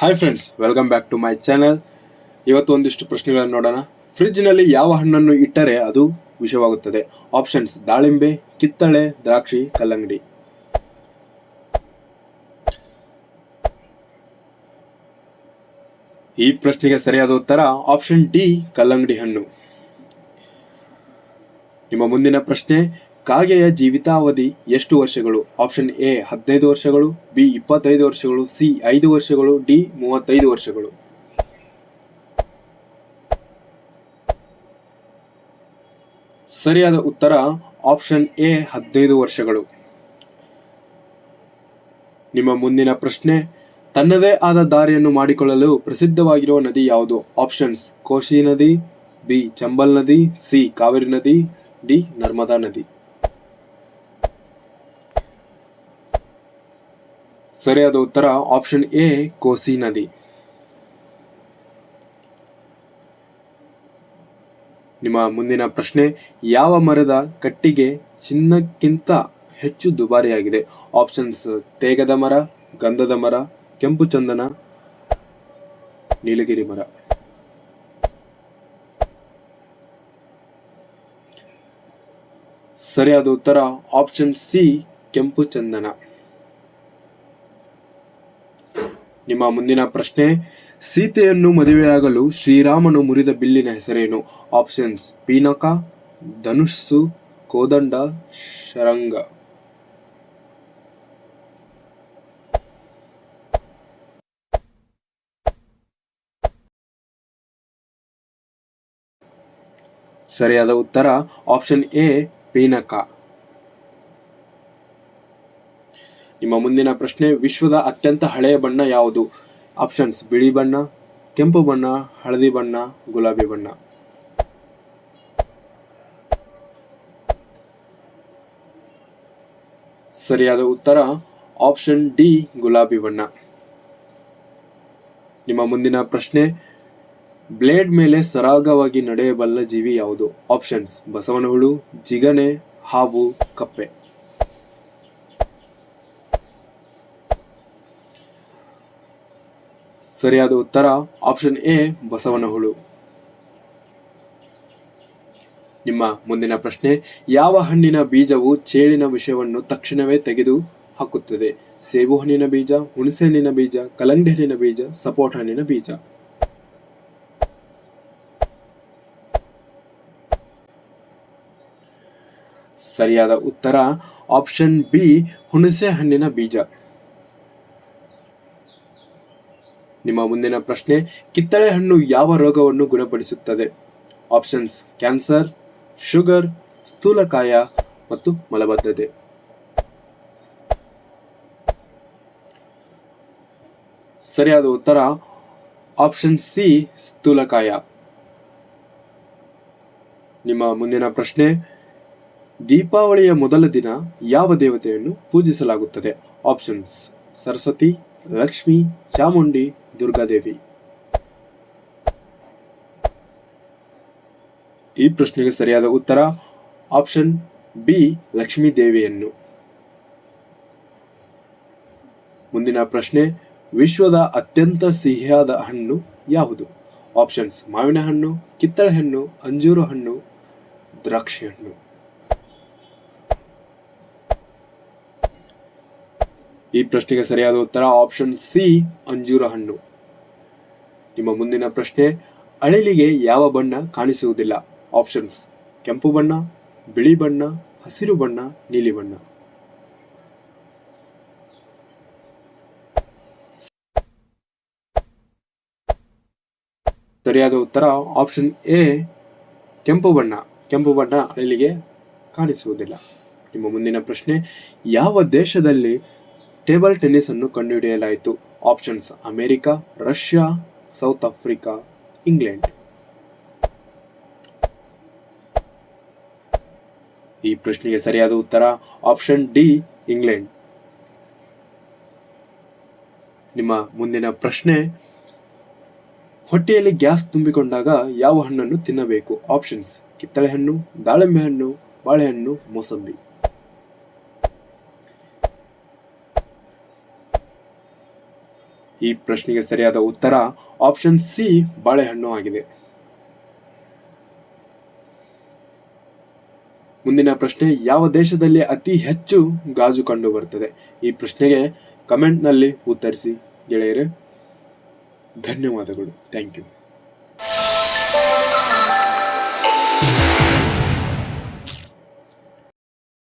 Hi friends welcome back to my channel ಇವತ್ತು ಒಂದಿಷ್ಟು ಪ್ರಶ್ನೆಗಳನ್ನು ನೋಡೋಣ. ಫ್ರಿಡ್ಜ್ನಲ್ಲಿ ಯಾವ ಹಣ್ಣನ್ನು ಇಟ್ಟರೆ ಅದು ವಿಷವಾಗುತ್ತದೆ? ಆಪ್ಷನ್ಸ್ ದಾಳಿಂಬೆ, ಕಿತ್ತಳೆ, ದ್ರಾಕ್ಷಿ, ಕಲ್ಲಂಗಡಿ. ಈ ಪ್ರಶ್ನೆಗೆ ಸರಿಯಾದ ಉತ್ತರ ಆಪ್ಷನ್ ಡಿ ಕಲ್ಲಂಗಡಿ ಹಣ್ಣು. ನಿಮ್ಮ ಮುಂದಿನ ಪ್ರಶ್ನೆ ಕಾಗೆಯ ಜೀವಿತಾವಧಿ ಎಷ್ಟು ವರ್ಷಗಳು? ಆಪ್ಷನ್ ಎ, ಹದಿನೈದು ವರ್ಷಗಳು, ಬಿ, ಇಪ್ಪತ್ತೈದು ವರ್ಷಗಳು, ಸಿ, ಐದು ವರ್ಷಗಳು, ಡಿ, ಮೂವತ್ತೈದು ವರ್ಷಗಳು. ಸರಿಯಾದ ಉತ್ತರ, ಆಪ್ಷನ್ ಎ, ಹದಿನೈದು ವರ್ಷಗಳು. ನಿಮ್ಮ ಮುಂದಿನ ಪ್ರಶ್ನೆ, ತನ್ನದೇ ಆದ ದಾರಿಯನ್ನು ಮಾಡಿಕೊಳ್ಳಲು ಪ್ರಸಿದ್ಧವಾಗಿರುವ ನದಿ ಯಾವುದು? ಆಪ್ಷನ್ಸ್, ಕೋಶಿ ನದಿ, ಬಿ, ಚಂಬಲ್ ನದಿ, ಸಿ, ಕಾವೇರಿ ನದಿ, ಡಿ, ನರ್ಮದಾ ನದಿ. ಸರಿಯಾದ ಉತ್ತರ ಆಪ್ಷನ್ ಎ, ಕೋಸಿ ನದಿ. ನಿಮ್ಮ ಮುಂದಿನ ಪ್ರಶ್ನೆ, ಯಾವ ಮರದ ಕಟ್ಟಿಗೆ ಚಿನ್ನಕ್ಕಿಂತ ಹೆಚ್ಚು ದುಬಾರಿಯಾಗಿದೆ? ಆಪ್ಷನ್ಸ್ ತೇಗದ ಮರ, ಗಂಧದ ಮರ, ಕೆಂಪು ಚಂದನ, ನೀಲಗಿರಿ ಮರ. ಸರಿಯಾದ ಉತ್ತರ ಆಪ್ಷನ್ ಸಿ, ಕೆಂಪು ಚಂದನ. ನಿಮ್ಮ ಮುಂದಿನ ಪ್ರಶ್ನೆ, ಸೀತೆಯನ್ನು ಮದುವೆಯಾಗಲು ಶ್ರೀರಾಮನು ಮುರಿದ ಬಿಲ್ಲಿನ ಹೆಸರೇನು? ಆಪ್ಷನ್ಸ್ ಪೀನಕ, ಧನುಸ್ಸು, ಕೋದಂಡ, ಶರಂಗ. ಸರಿಯಾದ ಉತ್ತರ ಆಪ್ಷನ್ ಎ ಪೀನಕ. ನಿಮ್ಮ ಮುಂದಿನ ಪ್ರಶ್ನೆ, ವಿಶ್ವದ ಅತ್ಯಂತ ಹಳೆಯ ಬಣ್ಣ ಯಾವುದು? ಆಪ್ಷನ್ಸ್, ಬಿಳಿ ಬಣ್ಣ, ಕೆಂಪು ಬಣ್ಣ, ಹಳದಿ ಬಣ್ಣ, ಗುಲಾಬಿ ಬಣ್ಣ. ಸರಿಯಾದ ಉತ್ತರ, ಆಪ್ಷನ್ ಡಿ, ಗುಲಾಬಿ ಬಣ್ಣ. ನಿಮ್ಮ ಮುಂದಿನ ಪ್ರಶ್ನೆ, ಬ್ಲೇಡ್ ಮೇಲೆ ಸರಾಗವಾಗಿ ನಡೆಯಬಲ್ಲ ಜೀವಿ ಯಾವುದು? ಆಪ್ಷನ್ಸ್, ಬಸವನಹುಳು, ಜಿಗಣೆ, ಹಾವು, ಕಪ್ಪೆ. ಸರಿಯಾದ ಉತ್ತರ ಆಪ್ಷನ್ ಎ, ಬಸವನಹುಳು. ನಿಮ್ಮ ಮುಂದಿನ ಪ್ರಶ್ನೆ, ಯಾವ ಹಣ್ಣಿನ ಬೀಜವು ಚೇಳಿನ ವಿಷವನ್ನು ತಕ್ಷಣವೇ ತೆಗೆದು ಹಾಕುತ್ತದೆ? ಸೇಬು ಹಣ್ಣಿನ ಬೀಜ, ಹುಣಸೆ ಹಣ್ಣಿನ ಬೀಜ ಕಲಂಗಡಿ ಹಣ್ಣಿನ ಬೀಜ, ಸಪೋಟ ಹಣ್ಣಿನ ಬೀಜ. ಸರಿಯಾದ ಉತ್ತರ ಆಪ್ಷನ್ ಬಿ, ಹುಣಸೆ ಹಣ್ಣಿನ ಬೀಜ. ನಿಮ್ಮ ಮುಂದಿನ ಪ್ರಶ್ನೆ, ಕಿತ್ತಳೆ ಹಣ್ಣು ಯಾವ ರೋಗವನ್ನು ಗುಣಪಡಿಸುತ್ತದೆ? ಆಪ್ಷನ್ಸ್ ಕ್ಯಾನ್ಸರ್ ಶುಗರ್ ಸ್ಥೂಲಕಾಯ ಮತ್ತು ಮಲಬದ್ಧತೆ. ಸರಿಯಾದ ಉತ್ತರ ಆಪ್ಷನ್ ಸಿ ಸ್ಥೂಲಕಾಯ. ನಿಮ್ಮ ಮುಂದಿನ ಪ್ರಶ್ನೆ, ದೀಪಾವಳಿಯ ಮೊದಲ ದಿನ ಯಾವ ದೇವತೆಯನ್ನು ಪೂಜಿಸಲಾಗುತ್ತದೆ? ಆಪ್ಷನ್ಸ್ ಸರಸ್ವತಿ ಲಕ್ಷ್ಮಿ, ಚಾಮುಂಡಿ, ದುರ್ಗಾದೇವಿ. ಈ ಪ್ರಶ್ನೆಗೆ ಸರಿಯಾದ ಉತ್ತರ ಆಪ್ಷನ್ ಬಿ ಲಕ್ಷ್ಮೀ ದೇವಿಯನ್ನು ಮುಂದಿನ ಪ್ರಶ್ನೆ, ವಿಶ್ವದ ಅತ್ಯಂತ ಸಿಹಿಯಾದ ಹಣ್ಣು ಯಾವುದು? ಆಪ್ಷನ್ಸ್, ಮಾವಿನ ಹಣ್ಣು, ಕಿತ್ತಳೆ ಹಣ್ಣು, ಅಂಜೂರು ಹಣ್ಣು, ದ್ರಾಕ್ಷಿ ಹಣ್ಣು. ಈ ಪ್ರಶ್ನೆಗೆ ಸರಿಯಾದ ಉತ್ತರ ಆಪ್ಷನ್ ಸಿ ಅಂಜೂರ ಹಣ್ಣು. ನಿಮ್ಮ ಮುಂದಿನ ಪ್ರಶ್ನೆ, ಅಳಿಲಿಗೆ ಯಾವ ಬಣ್ಣ ಕಾಣಿಸುವುದಿಲ್ಲ? ಆಪ್ಷನ್ಸ್ ಕೆಂಪು ಬಣ್ಣ, ಬಿಳಿ ಬಣ್ಣ, ಹಸಿರು ಬಣ್ಣ, ನೀಲಿ ಬಣ್ಣ. ಸರಿಯಾದ ಉತ್ತರ ಆಪ್ಷನ್ ಎ ಕೆಂಪು ಬಣ್ಣ. ಕೆಂಪು ಬಣ್ಣ ಅಳಿಲಿಗೆ ಕಾಣಿಸುವುದಿಲ್ಲ. ನಿಮ್ಮ ಮುಂದಿನ ಪ್ರಶ್ನೆ, ಯಾವ ದೇಶದಲ್ಲಿ ಟೇಬಲ್ ಟೆನ್ನಿಸ್ ಅನ್ನು ಕಂಡುಹಿಡಿಯಲಾಯಿತು. Options America, Russia, South Africa, England. ಈ ಪ್ರಶ್ನೆಗೆ ಸರಿಯಾದ ಉತ್ತರ ಆಪ್ಷನ್ ಡಿ, ಇಂಗ್ಲೆಂಡ್. ನಿಮ್ಮ ಮುಂದಿನ ಪ್ರಶ್ನೆ, ಹೊಟ್ಟೆಯಲ್ಲಿ ಗ್ಯಾಸ್ ತುಂಬಿಕೊಂಡಾಗ ಯಾವ ಹಣ್ಣನ್ನು ತಿನ್ನಬೇಕು? ಆಪ್ಷನ್ಸ್ ಕಿತ್ತಳೆ ಹಣ್ಣು, ದಾಳಿಂಬೆ ಹಣ್ಣು, ಬಾಳೆಹಣ್ಣು, ಮೋಸಂಬಿ. ಈ ಪ್ರಶ್ನೆಗೆ ಸರಿಯಾದ ಉತ್ತರ ಆಪ್ಷನ್ ಸಿ ಬಾಳೆಹಣ್ಣು ಆಗಿದೆ. ಮುಂದಿನ ಪ್ರಶ್ನೆ, ಯಾವ ದೇಶದಲ್ಲಿ ಅತಿ ಹೆಚ್ಚು ಗಾಜು ಕಂಡು ಬರುತ್ತದೆ ಈ ಪ್ರಶ್ನೆಗೆ ಕಮೆಂಟ್ನಲ್ಲಿ ಉತ್ತರಿಸಿ ಗೆಳೆಯರೆ. ಧನ್ಯವಾದಗಳು. Thank you